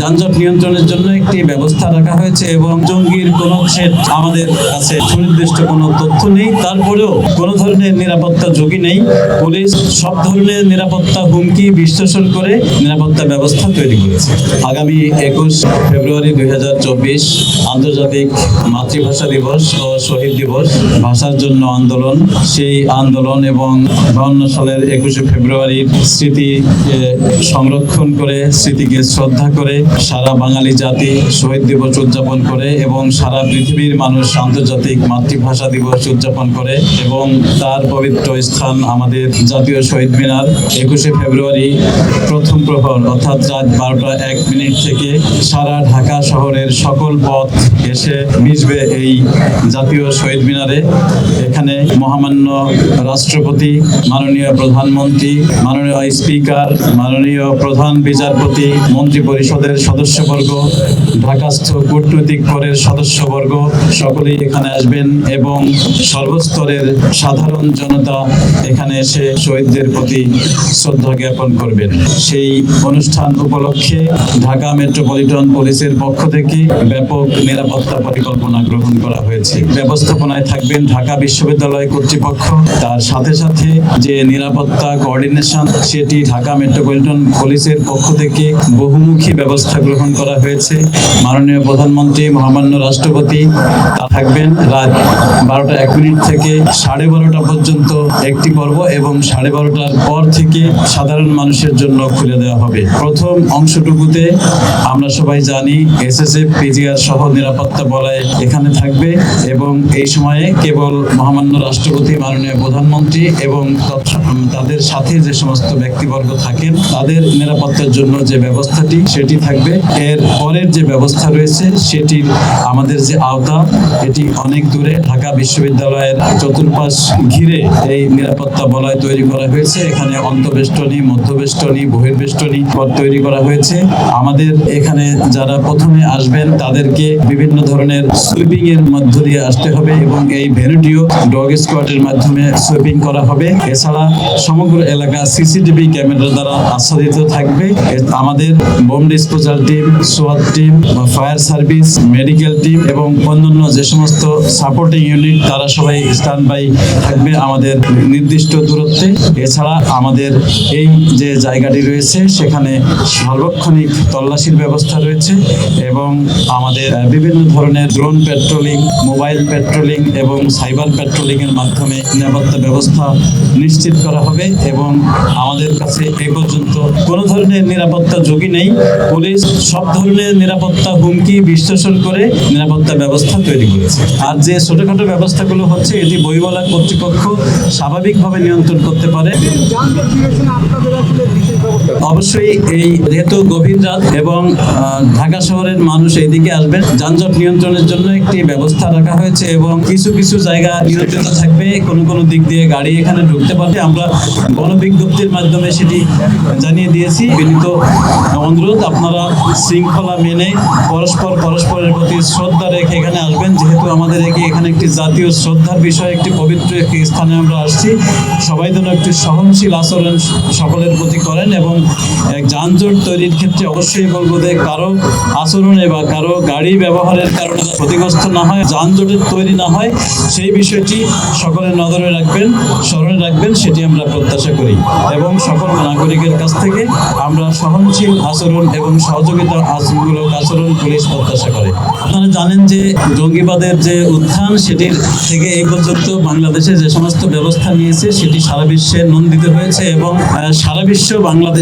যানজট নিয়ন্ত্রণের জন্য একটি ব্যবস্থা রাখা হয়েছে এবং জঙ্গির কোনো আমাদের কাছে সুনির্দিষ্ট কোনো তথ্য নেই। তারপরেও কোনো ধরনের নিরাপত্তা ঝুঁকি নেই। পুলিশ সব ধরনের নিরাপত্তা হুমকি বিশ্লেষণ করে নিরাপত্তা ব্যবস্থা তৈরি করেছে। আগামী একুশ ফেব্রুয়ারি দুই হাজার চব্বিশ আন্তর্জাতিক মাতৃভাষা দিবস ও শহীদ দিবস। ভাষার জন্য আন্দোলন, সেই আন্দোলন এবং বাউন্ন সালের একুশে ফেব্রুয়ারির স্মৃতি সংরক্ষণ করে, স্মৃতিকে শ্রদ্ধা করে সারা বাঙালি জাতি শহীদ দিবস উদযাপন করে এবং সারা পৃথিবীর মানুষ আন্তর্জাতিক মাতৃভাষা দিবস উদযাপন করে এবং তার পবিত্র স্থান আমাদের জাতীয় শহীদ মিনার একুশে ফেব্রুয়ারি প্রথম প্রহর, অর্থাৎ রাত বারোটা এক মিনিট থেকে সারা ঢাকা শহরের সকল পথ এসে মিশবে এই জাতীয় শহীদ মিনারে। এখানে মহামান্য রাষ্ট্রপতি, মাননীয় প্রধানমন্ত্রী, মাননীয় স্পিকার, মাননীয় প্রধান বিচারপতি মন্ত্রী পরিষদের সদস্যবর্গ, ঢাকাস্থ কূটনৈতিক করের সদস্যবর্গ, সকলেই এখানে আসবেন এবং সর্বস্তরের সাধারণ জনতা এখানে এসে শহীদদের প্রতি শ্রদ্ধা জ্ঞাপন করবেন। সেই অনুষ্ঠান উপলক্ষে ঢাকা মেট্রোপলিটন পুলিশের পক্ষ থেকে ব্যাপক নিরাপত্তা পরিকল্পনা গ্রহণ করা হয়েছে। ব্যবস্থাপনায় থাকবেন ঢাকা বিশ্ববিদ্যালয় কর্তৃপক্ষ। তার সাথে সাথে যে নিরাপত্তা কোঅর্ডিনেশন সেটি ঢাকা মেট্রোপলিটন পুলিশের পক্ষ থেকে বহুমুখী ব্যবস্থা গ্রহণ করা হয়েছে। মাননীয় প্রধানমন্ত্রী, মহামান্য রাষ্ট্রপতি থাকবেন রাত বারোটা এক মিনিট থেকে সাড়ে বারোটা পর্যন্ত একটি পর্ব এবং সাড়ে বারোটার পর থেকে সাধারণ মানুষের জন্য খুলে দেওয়া হবে। প্রথম অংশটুকুতে আমরা সবাই জানি এসএসএফ পিজিআর সহ নিরাপত্তা বলয় এখানে থাকবে এবং এই সময়ে কেবল মহামান্য রাষ্ট্রপতি, মাননীয় প্রধানমন্ত্রী এবং তাদের সাথে যে সমস্ত ব্যক্তিবর্গ থাকেন, তাদের নিরাপত্তার জন্য যে ব্যবস্থাটি, সেটি থাকবে। এর পরের যে ব্যবস্থা রয়েছে, সেটির আমাদের যে আওতা, এটি অনেক দূরে ঢাকা বিশ্ববিদ্যালয়ের চতুর্পাশ ঘিরে এই নিরাপত্তা বলয় তৈরি করা হয়েছে। এখানে অন্তবেষ্টনী মধ্যবেষ্টনী, বহির্বেষ্টনী পথ তৈরি করা হয়েছে। আমাদের এখানে যারা প্রথমে আসবেন, তাদেরকে বিভিন্ন ধরনের সুইপিং এর মধ্য দিয়ে আসতে হবে এবং এই ভেনুটিও ডগ স্কোয়াডের মাধ্যমে সুইপিং করা হবে। এছাড়া সমগ্র এলাকা সিসিটিভি ক্যামেরা দ্বারা আচ্ছাদিত থাকবে। আমাদের বোম ডিসপোজাল টিম সোয়াট team fire service medical team এবং অন্যান্য যে সমস্ত সাপোর্টিং ইউনিট তারা সবাই স্ট্যান্ড বাই থাকবে আমাদের নির্দিষ্ট দূরত্বে। এছাড়া আমাদের এই যে জায়গাটি রয়েছে, সেখানে সার্বক্ষণিক তল্লাশির ব্যবস্থা রয়েছে এবং আমাদের বিভিন্ন ধরনের ড্রোন পেট্রোলিং, মোবাইল পেট্রোলিং এবং সাইবার পেট্রোলিং এর মাধ্যমে নিরাপত্তা ব্যবস্থা নিশ্চিত করা হবে এবং আমাদের কাছে এ পর্যন্ত কোনো ধরনের নিরাপত্তা ঝুঁকি নেই। পুলিশ সব ধরনের নিরাপত্তা হুমকি বিশ্লেষণ করে নিরাপত্তা ব্যবস্থা তৈরি করেছে। আর যে ছোটখাটো ব্যবস্থাগুলো হচ্ছে, এটি বইওয়ালা কর্তৃপক্ষ স্বাভাবিকভাবে নিয়ন্ত্রণ করতে পারে। অবশ্যই এই যেহেতু গভীর রাত এবং ঢাকা শহরের মানুষ এইদিকে আসবেন। যানজট নিয়ন্ত্রণের জন্য একটি ব্যবস্থা রাখা হয়েছে এবং কিছু কিছু জায়গা নিয়ন্ত্রিত থাকবে। কোনো কোনো দিক দিয়ে গাড়ি এখানে ঢুকতে পারবে। আমরা গণবিজ্ঞপ্তির মাধ্যমে সেটি জানিয়ে দিয়েছি। বিনীত অনুরোধ, আপনারা শৃঙ্খলা মেনে পরস্পর পরস্পরের প্রতি শ্রদ্ধা রেখে এখানে আসবেন। যেহেতু আমাদের এখানে একটি জাতীয় শ্রদ্ধার বিষয়, একটি পবিত্র একটি স্থানে আমরা আসছি। সবাই যেন একটি সহনশীল আচরণ সকলের প্রতি করেন এবং এক যানজট তৈরির ক্ষেত্রে অবশ্যই বলব যে কারও আচরণে বা কারও গাড়ি ব্যবহারের কারণে ক্ষতিগ্রস্ত না হয়, যানজটের তৈরি না হয়, সেই বিষয়টি সকলের নজরে রাখবেন, স্মরণে রাখবেন, সেটি আমরা প্রত্যাশা করি এবং সকল নাগরিকের কাছ থেকে আমরা সহনশীল আচরণ এবং সহযোগিতা আচরণমূলক আচরণ পুলিশ প্রত্যাশা করে। আপনারা জানেন যে জঙ্গিবাদের যে উত্থান, সেটির থেকে এই পর্যন্ত বাংলাদেশে যে সমস্ত ব্যবস্থা নিয়েছে, সেটি সারা বিশ্বে নন্দিত হয়েছে এবং সারা বিশ্ব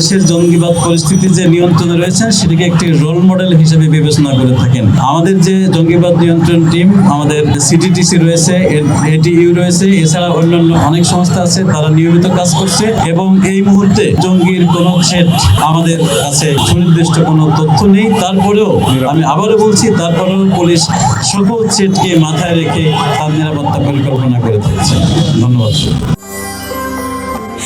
বাংলাদেশের জঙ্গিবাদ পরিস্থিতি যে নিয়ন্ত্রণে রয়েছে সেটিকে একটি রোল মডেল হিসেবে বিবেচনা করে থাকেন। আমাদের যে জঙ্গিবাদ নিয়ন্ত্রণ টিম আমাদের সিটিটিসি রয়েছে এটিইউ রয়েছে, এছাড়া অন্যান্য অনেক সংস্থা আছে, তারা নিয়মিত কাজ করছে এবং এই মুহূর্তে জঙ্গির কোনো সেট আমাদের কাছে সুনির্দিষ্ট কোনো তথ্য নেই। তারপরেও আমি আবারও বলছি, তারপরেও পুলিশ সকল সেটকে মাথায় রেখে তার নিরাপত্তা পরিকল্পনা করে থাকছে। ধন্যবাদ।